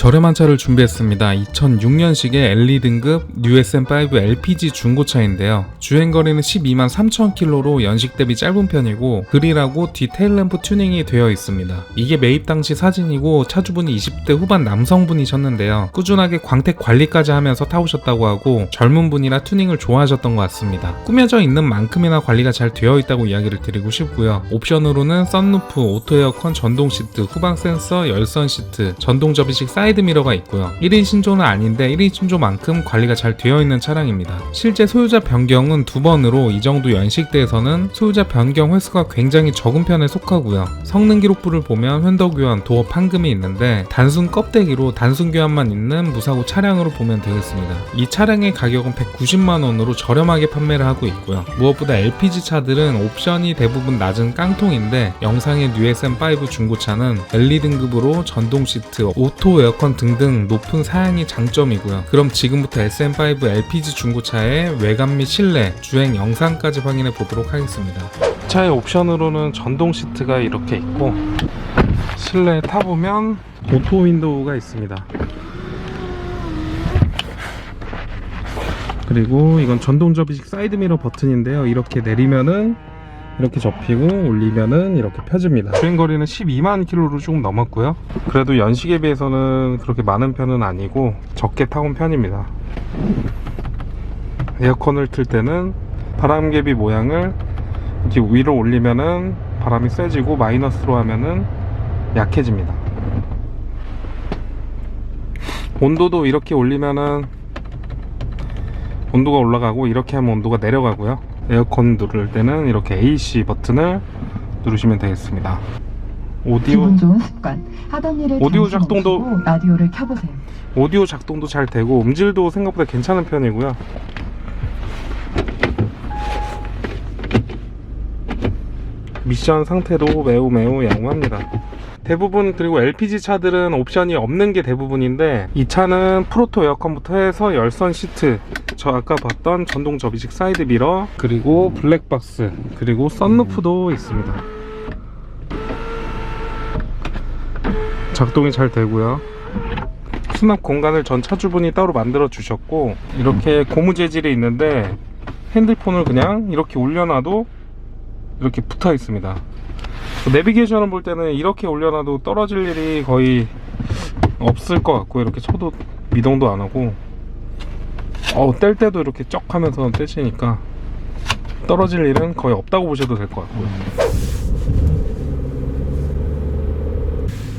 저렴한 차를 준비했습니다. 2006년식의 LE 등급 뉴SM5 LPG 중고차인데요. 주행거리는 12만 3천 킬로로 연식 대비 짧은 편이고 그릴하고 뒤 테일램프 튜닝이 되어 있습니다. 이게 매입 당시 사진이고 차주분이 20대 후반 남성분이셨는데요. 꾸준하게 광택 관리까지 하면서 타오셨다고 하고 젊은 분이라 튜닝을 좋아하셨던 것 같습니다. 꾸며져 있는 만큼이나 관리가 잘 되어 있다고 이야기를 드리고 싶고요. 옵션으로는 썬루프, 오토 에어컨, 전동 시트, 후방 센서, 열선 시트, 전동 접이식 사이 드 미러가 있고요. 1인 신조는 아닌데 1인 신조만큼 관리가 잘 되어 있는 차량입니다. 실제 소유자 변경은 두 번으로 이 정도 연식대에서는 소유자 변경 횟수가 굉장히 적은 편에 속하고요. 성능 기록부를 보면 횡더 교환, 도어 판금이 있는데 단순 껍데기로 단순 교환만 있는 무사고 차량으로 보면 되겠습니다. 이 차량의 가격은 190만 원으로 저렴하게 판매를 하고 있고요. 무엇보다 LPG 차들은 옵션이 대부분 낮은 깡통인데 영상의 뉴SM5 중고차는 LE 등급으로 전동 시트, 오토 에어컨 등등 높은 사양이 장점이고요. 그럼 지금부터 SM5 LPG 중고차의 외관 및 실내, 주행 영상까지 확인해 보도록 하겠습니다. 차의 옵션으로는 전동 시트가 이렇게 있고 실내에 타보면 오토 윈도우가 있습니다. 그리고 이건 전동 접이식 사이드 미러 버튼인데요. 이렇게 내리면은 이렇게 접히고 올리면은 이렇게 펴집니다. 주행거리는 12만 킬로로 조금 넘었고요. 그래도 연식에 비해서는 그렇게 많은 편은 아니고 적게 타온 편입니다. 에어컨을 틀 때는 바람개비 모양을 이렇게 위로 올리면은 바람이 세지고 마이너스로 하면은 약해집니다. 온도도 이렇게 올리면은 온도가 올라가고 이렇게 하면 온도가 내려가고요. 에어컨 누를 때는 이렇게 AC 버튼을 누르시면 되겠습니다. 오디오 기분 좋은 습관. 하던 일을 오디오 잠시 작동도- 멈추고 라디오를 켜보세요. 오디오 작동도 잘 되고 음질도 생각보다 괜찮은 편이고요. 미션 상태도 매우 매우 양호합니다. 대부분 그리고 LPG 차들은 옵션이 없는 게 대부분인데 이 차는 프로토 에어컨부터 해서 열선 시트 저 아까 봤던 전동 접이식 사이드 미러 그리고 블랙박스 그리고 썬루프도 있습니다. 작동이 잘 되고요. 수납 공간을 전 차주분이 따로 만들어 주셨고 이렇게 고무 재질이 있는데 핸드폰을 그냥 이렇게 올려놔도 이렇게 붙어 있습니다 내비게이션을 볼 때는 이렇게 올려놔도 떨어질 일이 거의 없을 것 같고 이렇게 쳐도 미동도 안 하고 어, 뗄 때도 이렇게 쩍 하면서 떼시니까 떨어질 일은 거의 없다고 보셔도 될 것 같고요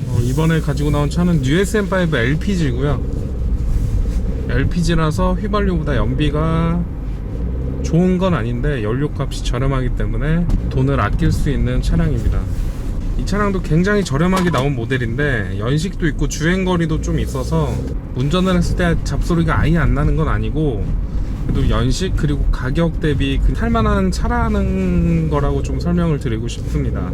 어, 이번에 가지고 나온 차는 뉴SM5 LPG고요. LPG라서 휘발유보다 연비가 좋은 건 아닌데 연료값이 저렴하기 때문에 돈을 아낄 수 있는 차량입니다. 이 차량도 굉장히 저렴하게 나온 모델인데 연식도 있고 주행거리도 좀 있어서 운전을 했을 때 잡소리가 아예 안 나는 건 아니고 그래도 연식 그리고 가격 대비 그 할만한 차라는 거라고 좀 설명을 드리고 싶습니다.